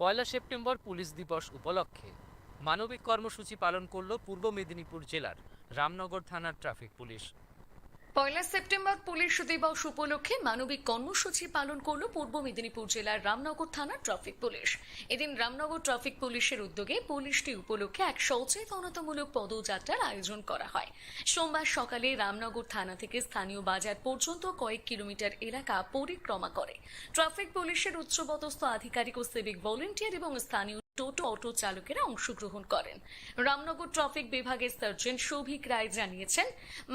পয়লা September police দিবস উপলক্ষে মানবিক কর্মসূচি পালন করল পূর্ব মেদিনীপুর জেলার রামনগর থানার ট্রাফিক পুলিশ। পয়লা সেপ্টেম্বর পুলিশ দিবস উপলক্ষে মানবিক কর্মসূচি পালন করল পূর্ব মেদিনীপুর জেলার রামনগর থানার ট্রাফিক পুলিশ। এদিন রামনগর ট্রাফিক পুলিশের উদ্যোগে পুলিশটি উপলক্ষে এক সচেতনতামূলক পদযাত্রার আয়োজন করা হয়। সোমবার সকালে রামনগর থানা থেকে স্থানীয় বাজার পর্যন্ত কয়েক কিলোমিটার এলাকা পরিক্রমা করে। ট্রাফিক পুলিশের উচ্চপদস্থ আধিকারিক ও সিভিক ভলেন্টিয়ার এবং স্থানীয় টোটো অটো চালকেরা অংশগ্রহণ করেন। রামনগর ট্রাফিক বিভাগের সার্জেন্ট সৌভিক রায় জানিয়েছেন,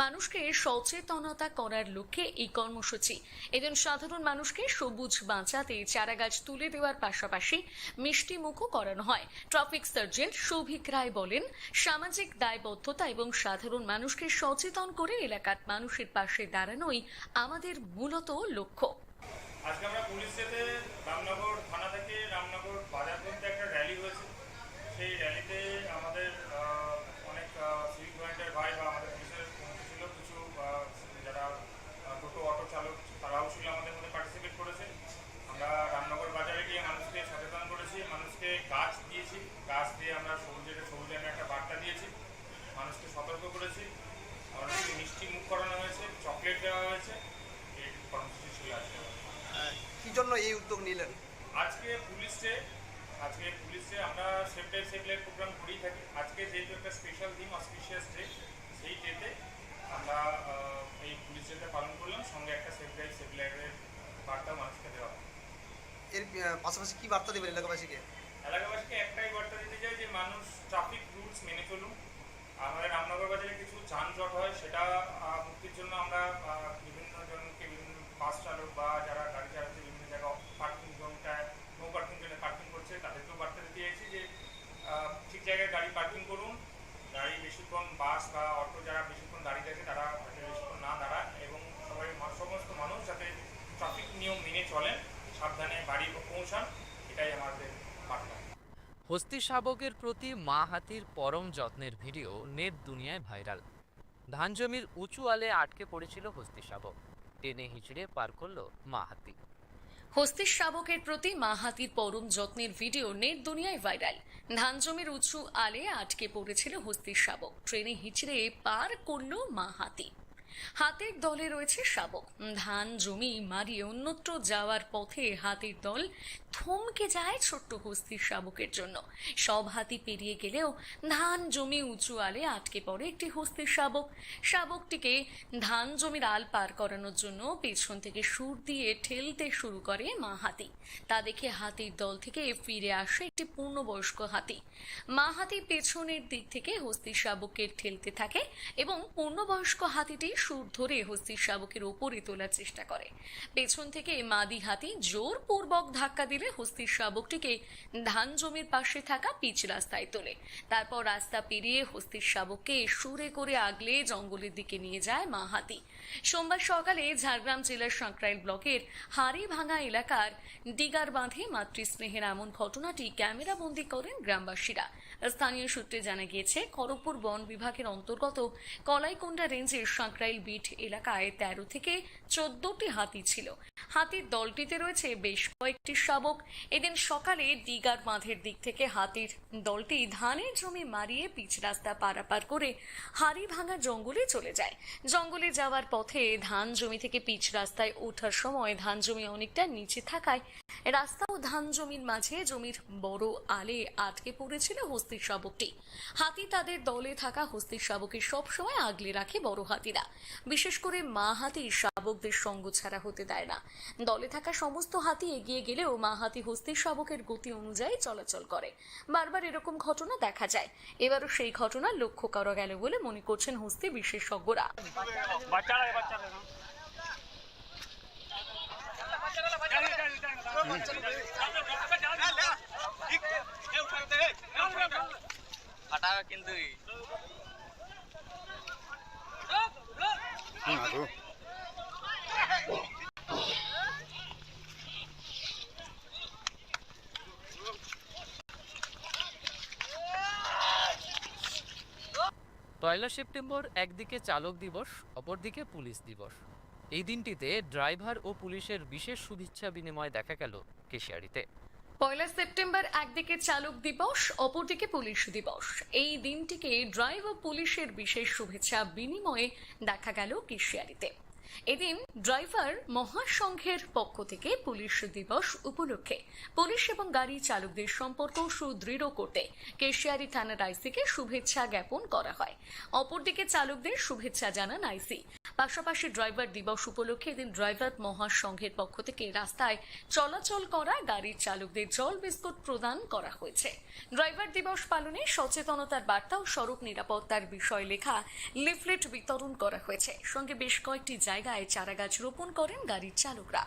মানুষকে সচেতনতা করার লক্ষ্যে এই কর্মসূচি। এদিন সাধারণ মানুষকে সবুজ বাঁচাতে চারাগাছ তুলে দেওয়ার পাশাপাশি মিষ্টি মুখও করানো হয়। ট্রাফিক সার্জেন্ট সৌভিক রায় বলেন, সামাজিক দায়বদ্ধতা এবং সাধারণ মানুষকে সচেতন করে এলাকার মানুষের পাশে দাঁড়ানোই আমাদের মূলত লক্ষ্য। আজকে আমরা পুলিশ যেতে রামনগর থানা থেকে রামনগর বাজার পর্যন্ত একটা Sí, ahí. Safe life programme করেই থাকি। আজকে যেহেতু একটা স্পেশাল থিম অসপিশিয়াস ডে সেই ডেতে আমরা এই পুলিশ ডেটা পালন করলাম। সঙ্গে একটা সেফ ড্রাইভ সেফ লাইফের বার্তা মানুষকে দেওয়া এর পাশাপাশি কি বার্তা দেবেন এলাকাবাসীকে একটাই বার্তা দিতে চাই যে মানুষ ট্রাফিক রুলস মেনে চলুন আমাদের রামনগর বাজারে কিছু যানজট হয় সেটা আহ, মুক্তির জন্য আমরা আহ, বিভিন্ন জনকে বিভিন্ন বাস চালক বা যারা গাড়ি চালাচ্ছে বিভিন্ন জায়গায় পার্কিং জোনটায় নো পার্কিং জোনে পার্কিং করছে তাদেরকেও বার্তা দিতে চাইছি যে আহ, ঠিক জায়গায় গাড়ি পার্কিং করুন। গাড়ি বেশিক্ষণ বাস বা অটো যারা বেশিক্ষণ দাঁড়িয়ে থাকে তারা যাতে বেশিক্ষণ না দাঁড়ায় এবং সবাই সমস্ত মানুষ যাতে ট্রাফিক নিয়ম মেনে চলেন, সাবধানে বাড়ি পৌঁছান, এটাই আমাদের বার্তা। হস্তি শাবকের প্রতি মা হাতির পরম যত্নের ভিডিও নেট দুনিয়ায় ভাইরাল। ধান জমির উঁচু আলে আটকে পড়েছিল হস্তি শাবক। টেনে হিচড়ে পার করল মা হাতি। হস্তির শাবকের প্রতি মা হাতির পরম যত্নের ভিডিও নেট দুনিয়ায় ভাইরাল। ধান জমির উঁচু আলে আটকে পড়েছিল হস্তির শাবক। ট্রেনে হিচড়ে পার করল মা হাতি। হাতের দলে রয়েছে শাবক। ধান, জমি মারিয়ে অন্যত্র যাওয়ার পথে হাতির দল থমকে যায় ছোট্ট হস্তির শাবকের জন্য। সব হাতি পেরিয়ে গেলেও ধান জমি উঁচু আলে আটকে পড়ে একটি হস্তির শাবক। শাবকটিকে ধান জমির আল পার করানোর জন্য পেছন থেকে সুর দিয়ে ঠেলতে শুরু করে মা হাতি। তা দেখে হাতির দল থেকে ফিরে আসে একটি পূর্ণবয়স্ক হাতি। মা হাতি পেছনের দিক থেকে হস্তির শাবককে ঠেলতে থাকে এবং পূর্ণবয়স্ক হাতিটি সুর ধরে হস্তির শাবকের ওপরে তোলার চেষ্টা করে। পেছন থেকে মাদি হাতি জোরপূর্বক ধাক্কা দিলে হস্তির শাবকটিকে ধান জমির পাশে থাকা পিচ রাস্তায় তোলে। তারপর রাস্তা পেরিয়ে হস্তির শাবককে সুরে করে আগলে জঙ্গলের দিকে নিয়ে যায় মা হাতি। সোমবার সকালে ঝাড়গ্রাম জেলার সাঁকরাইল ব্লকের হাড়িভাঙা এলাকার ডিগার বাঁধে মাতৃস্নেহের এমন ঘটনাটি ক্যামেরা বন্দি করেন গ্রামবাসীরা। স্থানীয় সূত্রে জানা গিয়েছে, খড়গপুর বন বিভাগের অন্তর্গত কলাইকোন্ডা রেঞ্জের সাঁকরাইল বিট এলাকায় তেরো থেকে চোদ্দটি হাতি ছিল। হাতির দলটিতে রয়েছে বেশ কয়েকটি শাবক। এদিন সকালে দিগার বাঁধের দিক থেকে হাতির দলটি ধানের জমি মারিয়ে পিচ রাস্তা পারাপার করে হাড়ি ভাঙা জঙ্গলে চলে যায়। জঙ্গলে যাওয়ার পথে ধান জমি থেকে পিচ রাস্তায় ওঠার সময় ধান জমি অনেকটা নিচে থাকায় রাস্তা ও ধান জমির মাঝে জমির বড় আলে আটকে পড়েছিল হস্তির শাবকটি। হাতি তাদের দলে থাকা হস্তির শাবকে সবসময় আগলে রাখে বড় হাতিরা। বিশেষ করে মা হাতি শাবকদের সঙ্গ ছাড়া হতে দেয় না। দলে থাকা সমস্ত হাতি এগিয়ে গেলেও মা হাতি হস্তির শাবকের গতি অনুযায়ী চলাচল করে। বারবার এরকম ঘটনা দেখা যায়। এবারও সেই ঘটনা লক্ষ্য করা গেল বলে মনে করছেন হস্তি বিশেষজ্ঞরা। পয়লা সেপ্টেম্বর একদিকে চালক দিবস অপরদিকে পুলিশ দিবস। এই দিনটিতে ড্রাইভার ও পুলিশের বিশেষ শুভেচ্ছা বিনিময় দেখা গেল কেশিয়ারিতে। পয়লা সেপ্টেম্বর একদিকে চালক দিবস, অপরদিকে পুলিশ দিবস। এই দিনটিকে ড্রাইভ ও পুলিশের বিশেষ শুভেচ্ছা বিনিময়ে দেখা গেল কেশিয়ারিতে। এদিন ড্রাইভার মহাসংঘের পক্ষ থেকে পুলিশ দিবস উপলক্ষে পুলিশ এবং গাড়ি চালকদের সম্পর্ক সুদৃঢ় করতে কেশিয়ারি থানার আইসিকে শুভেচ্ছা জ্ঞাপন করা হয়। অপরদিকে চালকদের শুভেচ্ছা জানান আইসি। পাশাপাশি ড্রাইভার দিবস উপলক্ষে এদিন ড্রাইভার মহাসংঘের পক্ষ থেকে রাস্তায় চলাচল করা গাড়ির চালকদের জল বিস্কুট প্রদান করা হয়েছে। ড্রাইভার দিবস পালনে সচেতনতার বার্তা ও সড়ক নিরাপত্তার বিষয় লেখা লিফলেট বিতরণ করা হয়েছে। সঙ্গে বেশ কয়েকটি জায়গায় চারাগাছ রোপণ করেন গাড়ির চালকরা।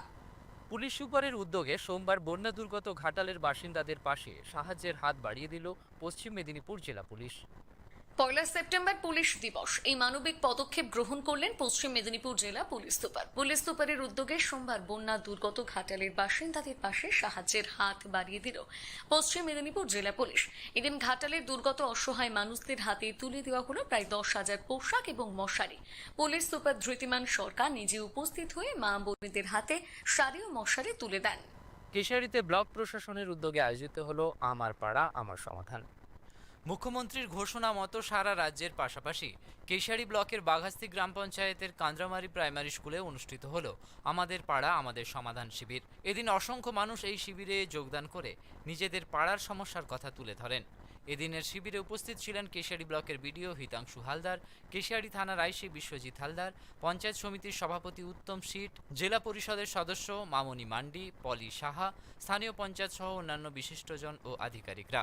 পুলিশ সুপারের উদ্যোগে সোমবার বন্যা দুর্গত ঘাটালের বাসিন্দাদের পাশে সাহায্যের হাত বাড়িয়ে দিল পশ্চিম মেদিনীপুর জেলা পুলিশ। পয়লা সেপ্টেম্বর পুলিশ দিবস। এই মানবিক পদক্ষেপ গ্রহণ করলেন পশ্চিম মেদিনীপুর জেলা পুলিশ সুপার। পুলিশ সুপারের উদ্যোগে সোমবার বন্যা দুর্গত ঘাটালের বাসিন্দাদের পাশে সাহায্যের হাত বাড়িয়ে দিল পশ্চিম মেদিনীপুর জেলা পুলিশ। এদিন ঘাটালের দুর্গত অসহায় মানুষদের হাতে তুলে দেওয়া হলো প্রায় দশ হাজার পোশাক এবং মশারি। পুলিশ সুপার ধৃতিমান সরকার নিজে উপস্থিত হয়ে মা বোনেদের হাতে শাড়ি ও মশারি তুলে দেন। কেশিয়ারিতে ব্লক প্রশাসনের উদ্যোগে আয়োজিত হলো আমার পাড়া, আমার সমাধান। মুখ্যমন্ত্রীর ঘোষণা মতো সারা রাজ্যের পাশাপাশি কেশিয়ারি ব্লকের বাঘাস্তি গ্রাম পঞ্চায়েতের কান্দ্রামারি প্রাইমারি স্কুলে অনুষ্ঠিত হলো আমাদের পাড়া, আমাদের সমাধান শিবির। এদিন অসংখ্য মানুষ এই শিবিরে যোগদান করে নিজেদের পাড়ার সমস্যার কথা তুলে ধরেন। এদিনের শিবিরে উপস্থিত ছিলেন কেশিয়ারি ব্লকের বিডিও হিতাংশু হালদার কেশিয়ারি থানার আইসি বিশ্বজিৎ হালদার, পঞ্চায়েত সমিতির সভাপতি উত্তম শীট, জেলা পরিষদের সদস্য মামনি মান্ডি, পলি সাহা, স্থানীয় পঞ্চায়েত সহ অন্যান্য বিশিষ্টজন ও আধিকারিকরা।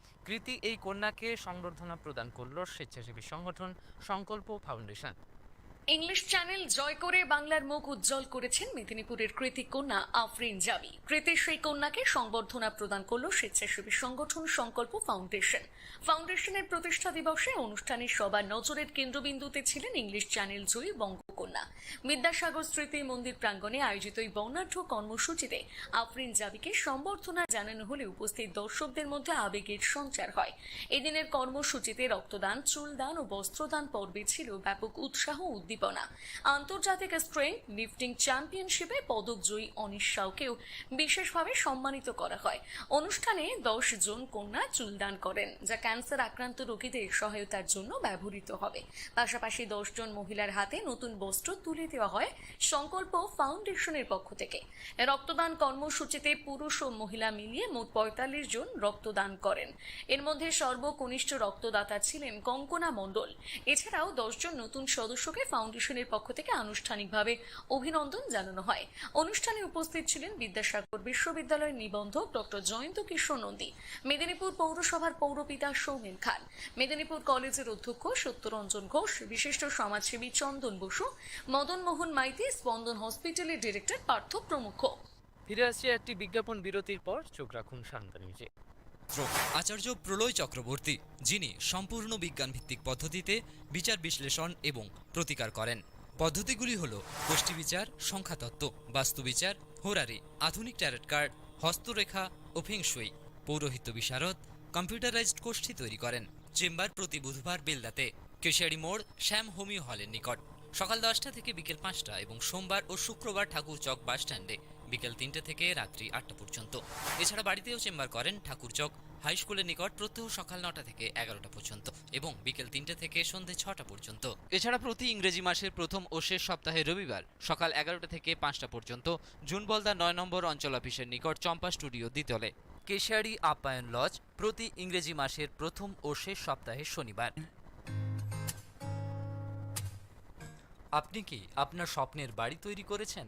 কৃতি এই কন্যাকে সংবর্ধনা প্রদান করল স্বেচ্ছাসেবী সংগঠন সংকল্প ফাউন্ডেশন। ইংলিশ চ্যানেল জয় করে বাংলার মুখ উজ্জ্বল করেছেন মেদিনীপুরের কৃতি কন্যা আফরিন জাবি কৃতি সেই কন্যাকে সংবর্ধনা প্রদান করল স্বেচ্ছাসেবী সংগঠন সংকল্প ফাউন্ডেশন। ফাউন্ডেশনের প্রতিষ্ঠা দিবসে অনুষ্ঠানে সবার নজরের কেন্দ্রবিন্দুতে ছিলেন ইংলিশ চ্যানেল জয়ী বঙ্গকন্যা। বিদ্যাসাগর স্মৃতি মন্দির প্রাঙ্গণে আয়োজিত এই বর্ণাঢ্য কর্মসূচিতে আফরিন জাবিকে সম্বর্ধনা জানানো হলে উপস্থিত দর্শকদের মধ্যে আবেগের সঞ্চার হয়। এদিনের কর্মসূচিতে রক্তদান চুলদান ও বস্ত্রদান পর্বে ছিল ব্যাপক উৎসাহ উদ্দীপনা। আন্তর্জাতিক স্ট্রেংথ লিফটিং চ্যাম্পিয়নশিপে পদক জয়ী অনিশ সাউকেও বিশেষভাবে সম্মানিত করা হয়। অনুষ্ঠানে দশ জন কন্যা চুলদান করেন, যা ক্যান্সার আক্রান্ত রোগীদের সহায়তার জন্য ব্যবহৃত হবে। পাশাপাশি দশ জন মহিলার হাতে নতুন বস্ত্র তুলে দেওয়া হয় সংকল্প ফাউন্ডেশনের পক্ষ থেকে। রক্তদান কর্মসূচিতে পুরুষ ও মহিলা মিলিয়ে মোট পঁয়তাল্লিশ জন রক্তদান করেন। এর মধ্যে সর্বকনিষ্ঠ রক্তদাতা ছিলেন কঙ্কনা মণ্ডল। এছাড়াও দশজন নতুন সদস্যকে ফাউন্ডেশনের পক্ষ থেকে আনুষ্ঠানিকভাবে অভিনন্দন জানানো হয়। অনুষ্ঠানে উপস্থিত ছিলেন বিদ্যাসাগর বিশ্ববিদ্যালয়ের নিবন্ধক ডক্টর জয়ন্ত কিশোর নন্দী, মেদিনীপুর পৌরসভার পৌরপিতা সৌমেন খান, মেদিনীপুর কলেজের অধ্যক্ষ সত্যরঞ্জন ঘোষ, বিশিষ্ট সমাজসেবী চন্দন বসু মদন মোহন মাইতি, স্পন্দন হসপিটালের ডিরেক্টর পার্থ প্রমুখ। ফিরে আসছে একটি বিজ্ঞাপন বিরতির পর চোখ রাখুন শান্ত আচার্য প্রলয় চক্রবর্তী, যিনি সম্পূর্ণ বিজ্ঞানভিত্তিক পদ্ধতিতে বিচার বিশ্লেষণ এবং প্রতিকার করেন। পদ্ধতিগুলি হল গোষ্ঠী বিচার, সংখ্যাতত্ত্ব বাস্তুবিচার হোরারি, আধুনিক ট্যারেট কার্ড, হস্তরেখা ও ফেংশুই পৌরোহিত্য বিশারদ কম্পিউটারাইজড গোষ্ঠী তৈরি করেন। চেম্বার প্রতি বুধবার বেলদাতে, কেশিয়ারি মোড় শ্যাম হোমিও হলের নিকট। সকাল দশটা থেকে বিকেল পাঁচটা এবং সোমবার ও শুক্রবার ঠাকুর চক বাস স্ট্যান্ডে বিকেল তিনটে থেকে রাত্রি আটটা পর্যন্ত। এছাড়া বাড়িতেও চেম্বার করেন ঠাকুরচক হাই স্কুলের নিকট প্রত্যহ সকাল নটা থেকে এগারোটা পর্যন্ত এবং বিকেল তিনটে থেকে সন্ধে ছটা পর্যন্ত। এছাড়া প্রতি ইংরেজি মাসের প্রথম ও শেষ সপ্তাহে রবিবার সকাল এগারোটা থেকে পাঁচটা পর্যন্ত জুন বলদা নয় নম্বর অঞ্চল অফিসের নিকট চম্পা স্টুডিও দ্বিতলে। কেশিয়ারি আপ্যায়ন লজ প্রতি ইংরেজি মাসের প্রথম ও শেষ সপ্তাহে শনিবার। আপনি কি আপনার স্বপ্নের বাড়ি তৈরি করেছেন?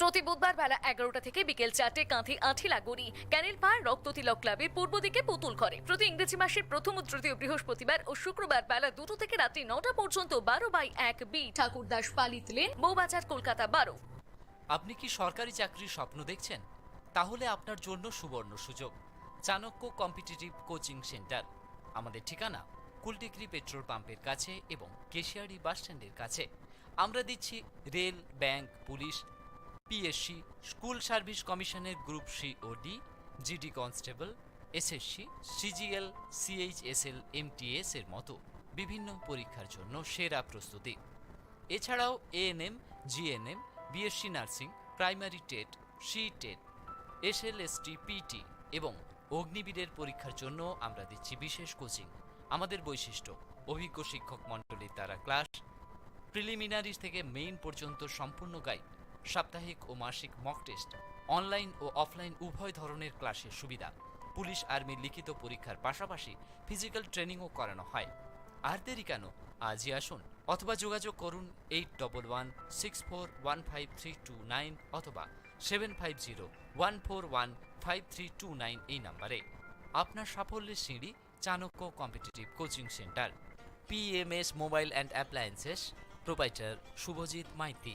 প্রতি বুধবার বেলা এগারোটা থেকে বিকেল চারটে কাঁথি আঠিলা গড়ি ক্যানেল পাড় রক্ত তিলক ক্লাবের পূর্ব দিকে পুতুল করে প্রতি ইংরেজি মাসের প্রথম ও তৃতীয় বৃহস্পতিবার ও শুক্রবার বেলা দুটো থেকে রাত্রি নটা পর্যন্ত বারো বাই এক বি ঠাকুরদাস পালিত লেন বৌবাজার কলকাতা বারো। আপনি কি সরকারি চাকরির স্বপ্ন দেখছেন? তাহলে আপনার জন্য সুবর্ণ সুযোগ। Chanakya competitive coaching centre. আমাদের ঠিকানা কুলটিকরি পেট্রোল পাম্পের কাছে এবং কেশিয়ারি বাসস্ট্যান্ডের কাছে। আমরা দিচ্ছি rail bank police PSC school service কমিশনের গ্রুপ সি ও D GD constable SSC CGL CHSL MTS এর মতো বিভিন্ন পরীক্ষার জন্য সেরা প্রস্তুতি। এছাড়াও ANM GNM BSc nursing primary TET C TET SLST PT এবং অগ্নিবীরের পরীক্ষার জন্য আমরা দিচ্ছি বিশেষ কোচিং। আমাদের বৈশিষ্ট্য, অভিজ্ঞ শিক্ষক মণ্ডলীর দ্বারা ক্লাস প্রিলিমিনারি থেকে মেইন পর্যন্ত সম্পূর্ণ গাইড। সাপ্তাহিক ও মাসিক মক টেস্ট অনলাইন ও অফলাইন উভয় ধরনের ক্লাসের সুবিধা। পুলিশ আর্মির লিখিত পরীক্ষার পাশাপাশি ফিজিক্যাল ট্রেনিংও করানো হয়। আর দেরি কেন? আজই আসুন, অথবা যোগাযোগ করুন eight double one six four one five three two nine অথবা seven five zero one four one five three two nine এই নাম্বারে। আপনার সাফল্যের সিঁড়ি Chanakya competitive coaching centre PMS mobile and appliances proprietor Shubhajit Maiti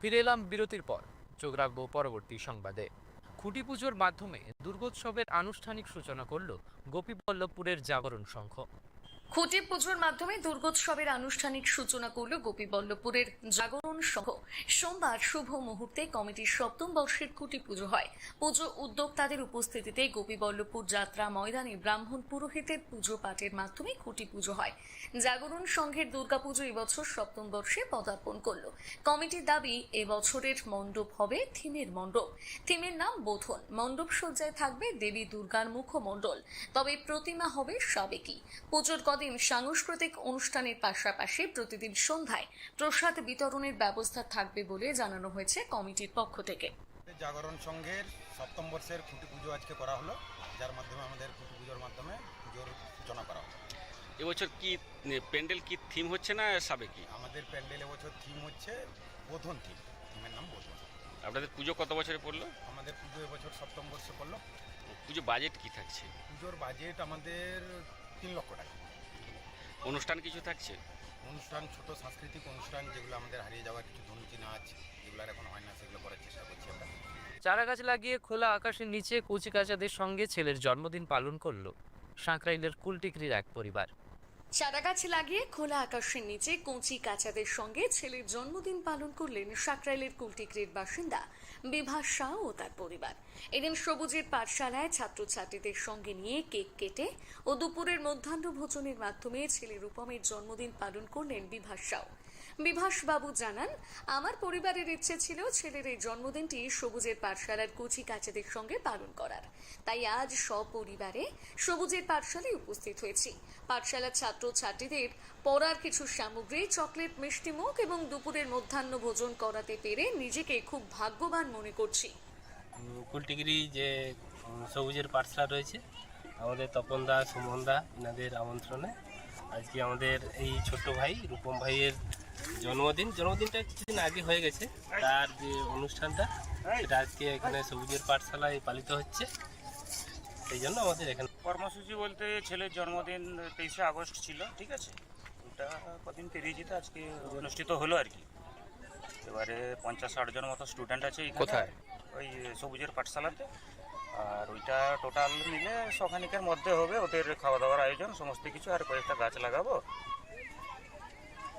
ফিরে এলাম বিরতির পর। চোখ রাখব পরবর্তী সংবাদে। খুঁটি পুজোর মাধ্যমে দুর্গোৎসবের আনুষ্ঠানিক সূচনা করল গোপীবল্লভপুরের জাগরণ সংঘ। খুঁটি পুজোর মাধ্যমে দুর্গোৎসবের আনুষ্ঠানিক সূচনা করল গোপীবল্লভপুরের জাগরণ সহ সোমবার শুভ মুহূর্তে কমিটির সপ্তম বর্ষের খুঁটি পুজো হয়। পুজো উদ্যোক্তাদের উপস্থিতিতে গোপীবল্লভপুর যাত্রা ময়দানে ব্রাহ্মণ পুরোহিতের পুজো পাঠের মাধ্যমে খুঁটি পুজো হয়। জাগরণ সংঘের দুর্গাপুজো এবছর সপ্তম বর্ষে পদার্পণ করল। কমিটির দাবি, এবছরের মণ্ডপ হবে থিমের মণ্ডপ। থিমের নাম বোধন। মণ্ডপ সজ্জায় থাকবে দেবী দুর্গার মুখমণ্ডল। তবে প্রতিমা হবে সাবেকি। পুজোর কদিন সাংস্কৃতিক অনুষ্ঠানের পাশাপাশি প্রতিদিন সন্ধ্যায় প্রসাদ বিতরণের ব্যবস্থা থাকবে বলে জানানো হয়েছে কমিটির পক্ষ থেকে। জাগরণ সংঘের সপ্তম বর্ষের খুঁটি পুজো আজকে করা হলো যার মাধ্যমে আমাদের খুঁটি পুজোর মাধ্যমে পুজোর সূচনা করা হলো। এবছর কি প্যান্ডেল কি থিম হচ্ছে না সাবেকি আমাদের প্যান্ডেল এবছর থিম হচ্ছে বোধন থিম থিমের নাম বোধন আপনাদের পুজো কত বছরে পড়ল? আমাদের পুজো এবছর সপ্তম বর্ষে পড়ল। পুজো বাজেট কি থাকছে? পুজোর বাজেট আমাদের তিন লক্ষ টাকা। অনুষ্ঠান কিছু থাকছে? অনুষ্ঠান ছোট সাংস্কৃতিক অনুষ্ঠান যেগুলো আমাদের হারিয়ে যাওয়ার কিছু ধনুচি নাচ যেগুলো এখন হয় না সেগুলো করার চেষ্টা করছি আমরা। চারা গাছ লাগিয়ে খোলা আকাশের নিচে কচিকাচাদের সঙ্গে ছেলের জন্মদিন পালন করল সাঁকরাইলের কুলটিকরির এক পরিবার। চারাগাছ লাগিয়ে খোলা আকাশের নিচে কচি কাচাদের সঙ্গে ছেলের জন্মদিন পালন করলেন সাঁকরাইলের কুলটিকরির বাসিন্দা বিভাস শাহ ও তার পরিবার। এদিন সবুজের পাঠশালায় ছাত্রছাত্রীদের সঙ্গে নিয়ে কেক কেটে ও দুপুরের মধ্যাহ্ন ভোজনের মাধ্যমে ছেলে রূপমের জন্মদিন পালন করলেন বিভা শাহ। বিভাস বাবু জানান, আমার পরিবারের ইচ্ছে ছিল ছেলের এই জন্মদিনটি সবুজের পাঠশালার কুচি কাচাদের সঙ্গে পালন করার। তাই আজ সপরিবারে সবুজের পাঠশালায় উপস্থিত হয়েছি। পাঠশালার ছাত্র ছাত্রীদের পড়ার কিছু সামগ্রী, চকলেট মিষ্টিমুখ এবং দুপুরের মধ্যাহ্ন ভোজন করাতে পেরে নিজেকে খুব ভাগ্যবান মনে করছি। কুলটিগিরি যে সবুজের পাঠশালা রয়েছে, আমাদের তপন দা, সুমন দা, এনাদের আমন্ত্রণে। আজকে আমাদের এই ছোট্ট ভাই রূপম ভাইয়ের জন্মদিন। জন্মদিনটা কিছুদিন আগে হয়ে গেছে। তার যে অনুষ্ঠানটা সেটা আজকে এখানে সবুজের পাঠশালায় পালিত হচ্ছে। সেই জন্য আমাদের এখানে কর্মসূচি বলতে ছেলের জন্মদিন তেইশে আগস্ট ছিল ঠিক আছে? ওটা কদিন পেরিয়ে যেতে আজকে অনুষ্ঠিত হলো আর কি। এবারে পঞ্চাশ ষাট জন মতো স্টুডেন্ট আছে। কোথায়? ওই সবুজের পাঠশালাতে। আর ওইটা টোটাল মিলে শখানিকের মধ্যে হবে। ওদের খাওয়া দাওয়ার আয়োজন, সমস্ত কিছু, আর কয়েকটা গাছ লাগাবো।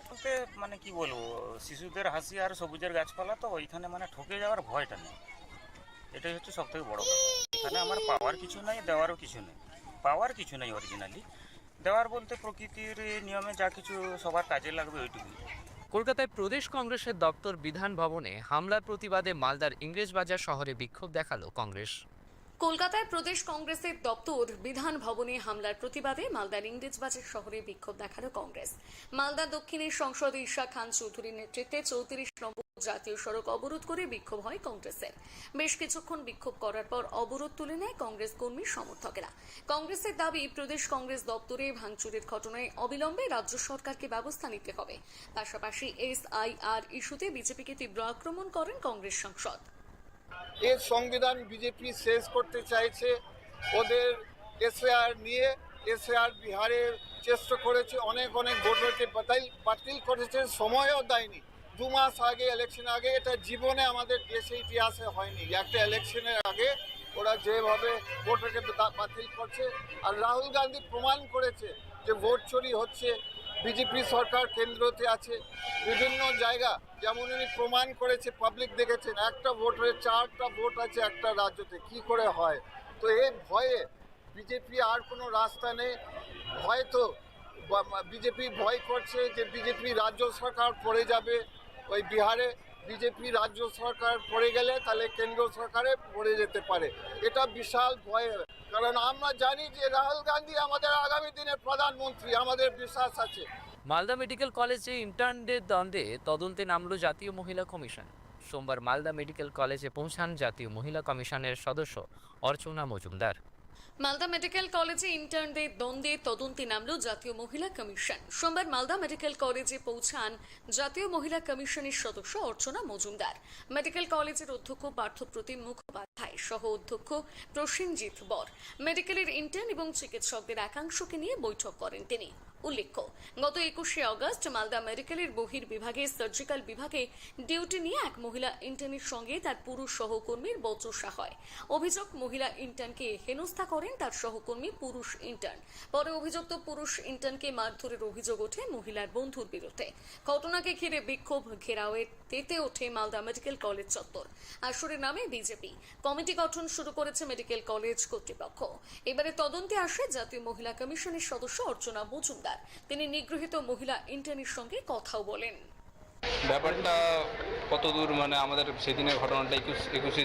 বলতে মানে কি বলব, শিশুদের হাসি আর সবুজের গাছপালা তো ওইখানে মানে ঠকে যাওয়ার ভয়টা নেই। এটাই হচ্ছে সব থেকে বড় কথা। এখানে আমার পাওয়ার কিছু নাই, দেওয়ারও কিছু নেই। পাওয়ার কিছু নেই অরিজিনালি দেওয়ার বলতে প্রকৃতির নিয়মে যা কিছু সবার কাজে লাগবে ওইটুকুই। কলকাতায় প্রদেশ কংগ্রেসের দপ্তর বিধান ভবনে হামলার প্রতিবাদে মালদার ইংরেজবাজার শহরে বিক্ষোভ দেখাল কংগ্রেস। কলকাতায় প্রদেশ কংগ্রেসের দপ্তর বিধান ভবনে হামলার প্রতিবাদে মালদার ইংরেজবাজার শহরে বিক্ষোভ দেখাল কংগ্রেস। মালদা দক্ষিণের সংসদে ঈশা খান চৌধুরীর নেতৃত্বে চৌত্রিশ নম্বর জাতীয় সড়ক অবরোধ করে বিক্ষোভ হয় কংগ্রেসের। বেশ কিছুক্ষণ বিক্ষোভ করার পর অবরোধ তুলে নেয় কংগ্রেস কর্মী সমর্থকেরা। কংগ্রেসের দাবি, প্রদেশ কংগ্রেস দপ্তরে ভাঙচুরের ঘটনায় অবিলম্বে রাজ্য সরকারকে ব্যবস্থা নিতে হবে। পাশাপাশি এসআইআর ইস্যুতে বিজেপিকে তীব্র আক্রমণ করেন কংগ্রেস সাংসদ। এর সংবিধান বিজেপি শেষ করতে চাইছে। ওদের এসএআর নিয়ে এসএআর বিহারে চেষ্টা করেছে, অনেক অনেক ভোটারকে বাতিল বাতিল করেছে, সময়ও দেয়নি। দু মাস আগে ইলেকশন আগে, এটা জীবনে আমাদের দেশে ইতিহাসে হয়নি। একটা ইলেকশনের আগে ওরা যেভাবে ভোটারকে বাতিল করছে, আর রাহুল গান্ধী প্রমাণ করেছে যে ভোট চুরি হচ্ছে বিজেপি সরকার কেন্দ্রতে আছে। বিভিন্ন জায়গা, যেমন উনি প্রমাণ করেছে পাবলিক দেখেছেন, একটা ভোটের চারটা ভোট আছে একটা রাজ্যতে, কি করে হয়? তো এই ভয়ে বিজেপি আর কোনো রাস্তা নেই। হয়তো বিজেপি ভয় করছে যে বিজেপি রাজ্য সরকার পড়ে যাবে ওই বিহারে। বিজেপি রাজ্য সরকার পড়ে গেলে তাহলে কেন্দ্র সরকারে পড়ে যেতে পারে। এটা বিশাল ভয়ের। কারণ আমরা জানি যে রাহুল গান্ধী আমাদের আগামী দিনের প্রধানমন্ত্রী, আমাদের বিশ্বাস আছে। মালদা মেডিকেল কলেজে ইন্টার্নদের দ্বন্দ্বে তদন্তে নামল জাতীয় মহিলা কমিশন। সোমবার মালদা মেডিকেল কলেজে পৌঁছান জাতীয় মহিলা কমিশনের সদস্য অর্চনা মজুমদার। মালদা মেডিকেল কলেজে ইন্টার্নদের দ্বন্দ্বে তদন্তে নামল জাতীয় মহিলা কমিশন। সোমবার মালদা মেডিকেল কলেজে পৌঁছান জাতীয় মহিলা কমিশনের সদস্য অর্চনা মজুমদার। মেডিকেল কলেজের অধ্যক্ষ পার্থপ্রতিম মুখোপাধ্যায় সহ অধ্যক্ষ প্রসেনজিৎ বর। মেডিকেলের ইন্টার্ন এবং চিকিৎসকদের একাংশকে নিয়ে বৈঠক করেন তিনি। উল্লেখ্য, গত একুশে অগস্ট মালদা মেডিকেলের বহির বিভাগে সার্জিক্যাল বিভাগে ডিউটি নিয়ে এক মহিলা ইন্টার্নের সঙ্গে তার পুরুষ সহকর্মীর বচসা হয়। অভিযোগ, মহিলা ইন্টার্নকে হেনস্থা করেন তার সহকর্মী পুরুষ ইন্টার্ন। পরে অভিযুক্ত পুরুষ ইন্টার্নকে মারধরের অভিযোগ ওঠে মহিলার বন্ধুর বিরুদ্ধে। ঘটনাকে ঘিরে বিক্ষোভ ঘেরাওয়ে তেতে ওঠে মালদা মেডিকেল কলেজ চত্বর। আসরের নামে বিজেপি। কমিটি গঠন শুরু করেছে মেডিকেল কলেজ কর্তৃপক্ষ। এবারে তদন্তে আসে জাতীয় মহিলা কমিশনের সদস্য অর্চনা মজুমদার। তিনি নিগৃহীত মহিলা ইন্টার্নের সঙ্গে কথাও বলেন। ব্যাপারটা কতদূর মানে আমাদের সেদিনের ঘটনাটা একুশ একুশে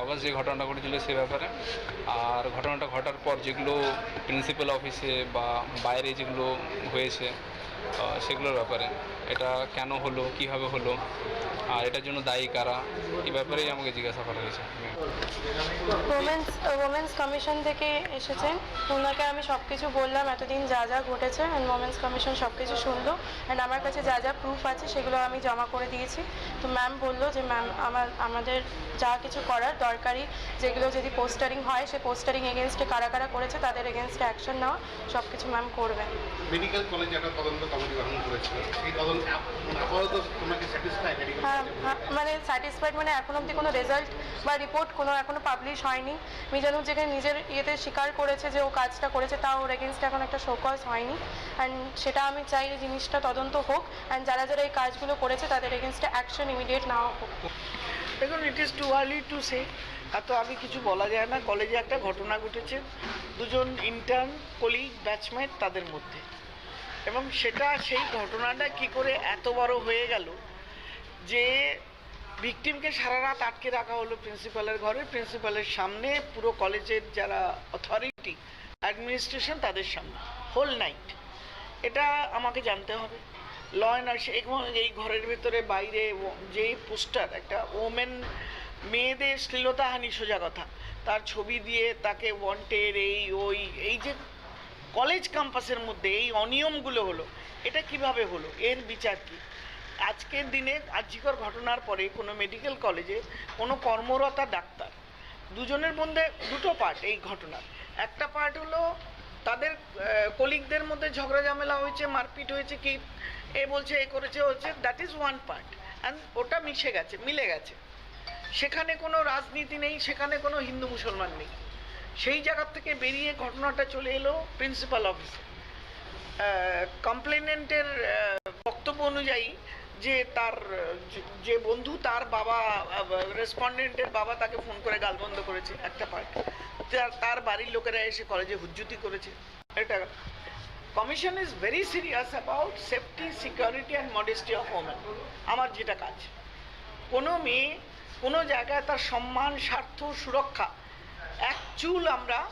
আগস্ট যে ঘটনাটা ঘটেছিল সে ব্যাপারে। আর ঘটনাটা ঘটার পর যেগুলো প্রিন্সিপাল অফিসে বা বাইরে যেগুলো হয়েছে সেগুলোর ব্যাপারে। এটা কেন হলো, কীভাবে হলো? আর এটার জন্য দায়ী কারা? এই ব্যাপারেই আমাকে জিজ্ঞাসা করা হয়েছে। ওমেন্স ওমেন্স কমিশন থেকে এসেছেন ওনাকে আমি সব কিছু বললাম এতদিন যা যা ঘটেছে অ্যান্ড ওমেন্স কমিশন সব কিছু শুনলো। অ্যান্ড আমার কাছে যা যা প্রুফ আছে সেগুলো আমি জমা করে দিয়েছি। তো ম্যাম বলল যে ম্যাম আমার আমাদের যা কিছু করার দরকারি যেগুলো যদি পোস্টারিং হয় সে পোস্টারিং এগেনস্টে কারা কারা করেছে তাদের এগেনস্টে অ্যাকশন নেওয়া সব কিছু ম্যাম করবেন মেডিকেল কলেজে একটা তদন্ত কমিটি গঠন করেছিল। এই তদন্ত আপাতত তোমাকে স্যাটিসফাই মেডিকেল মানে স্যাটিসফাইড মানে এখন অবধি কোনো রেজাল্ট বা রিপোর্ট কোনো এখনও পাবলিশ হয়নি। মিজানু যেখানে নিজের ইয়েতে স্বীকার করেছে যে ও কাজটা করেছে তা ওর এগেনস্টে এখন একটা শোকজ হয়নি। অ্যান্ড সেটা আমি চাই যে জিনিসটা তদন্ত হোক অ্যান্ড যারা যারা এই কাজগুলো করেছে তাদের এগেনস্টে অ্যাকশন ইমিডিয়েট নেওয়া হোক। দেখুন it is too early to say এত আগে কিছু বলা যায় না। কলেজে একটা ঘটনা ঘটেছে, দুজন ইন্টার্ন কলিগ ব্যাচমেট তাদের মধ্যে। এবং সেটা সেই ঘটনাটা কি করে এত বড় হয়ে গেল যে ভিকটিমকে সারা রাত আটকে রাখা হলো প্রিন্সিপালের ঘরে প্রিন্সিপালের সামনে, পুরো কলেজের যারা অথরিটি অ্যাডমিনিস্ট্রেশন তাদের সামনে হোল নাইট এটা আমাকে জানতে হবে। ল অ্যান্ড এবং এই ঘরের ভেতরে বাইরে যেই পোস্টার, একটা ওমেন মেয়েদের শ্লীলতাহানি সোজা কথা, তার ছবি দিয়ে তাকে ওয়ান্টের এই, ওই, এই যে কলেজ ক্যাম্পাসের মধ্যে এই অনিয়মগুলো হলো, এটা কীভাবে হলো? এর বিচার কি? আজকের দিনে আর্যিকর ঘটনার পরে কোনো মেডিকেল কলেজে কোনো কর্মরতা ডাক্তার, দুজনের মধ্যে দুটো পার্ট এই ঘটনার একটা পার্ট হলো তাদের কলিগদের মধ্যে ঝগড়া ঝামেলা হয়েছে, মারপিট হয়েছে, কি এ বলছে, এ করেছে হচ্ছে that is one part and ওটা মিশে গেছে, মিলে গেছে। সেখানে কোনো রাজনীতি নেই, সেখানে কোনো হিন্দু মুসলমান নেই। সেই জায়গার থেকে বেরিয়ে ঘটনাটা চলে এলো প্রিন্সিপাল অফিসে কমপ্লেনেন্টের বক্তব্য অনুযায়ী যে তার, যে- বন্ধু তার বাবা, রেসপন্ডেন্টের বাবা তাকে ফোন করে গালবন্ধ করেছে একটা পার্ট তার বাড়ির লোকেরা এসে কলেজে হুজ্জুতি করেছে। এটা commission is very serious about safety security and modesty of women আমার যেটা কাজ। কোনো মেয়ে কোনো জায়গায় তার সম্মান, স্বার্থ, সুরক্ষা, এক চুল আমরা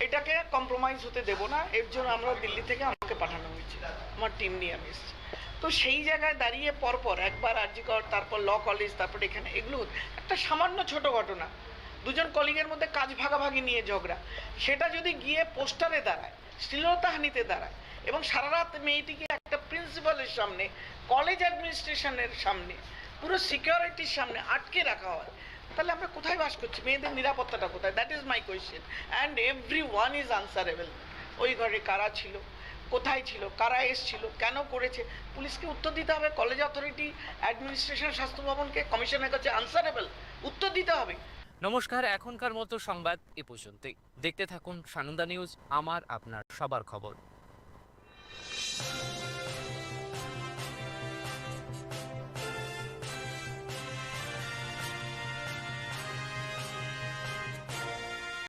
এটাকে কম্প্রোমাইজ হতে দেব না। এর জন্য আমরা দিল্লি থেকে আমাকে পাঠানো হয়েছে। আমার টিম নিয়ে আমি এসেছি। তো সেই জায়গায় দাঁড়িয়ে পরপর একবার আরজিকর তারপর ল কলেজ, তারপর এখানে, এগুলো একটা সামান্য ছোট ঘটনা। দুজন কলিগের মধ্যে কাজ ভাগাভাগি নিয়ে ঝগড়া। সেটা যদি গিয়ে পোস্টারে দাঁড়ায়, শ্লীলতাহানিতে দাঁড়ায়, এবং সারা রাত মেয়েটিকে একটা প্রিন্সিপালের সামনে, কলেজ অ্যাডমিনিস্ট্রেশনের সামনে, পুরো সিকিউরিটির সামনে আটকে রাখা হয়, তাহলে আমরা কোথায় বাস করছি? মেয়েদের নিরাপত্তাটা কোথায়? That is my question and every one is answerable ওই ঘরে কারা ছিল? কোথায় ছিল, কারা এসছিল, কেন করেছে, পুলিশকে উত্তর দিতে হবে কলেজ অথরিটি অ্যাডমিনিস্ট্রেশন স্বাস্থ্য ভবনকে কমিশনের কাছে আনসারেবল উত্তর দিতে হবে। নমস্কার, এখনকার মতো সংবাদ এ পর্যন্তই। দেখতে থাকুন সানন্দা নিউজ, আমার, আপনার সবার খবর।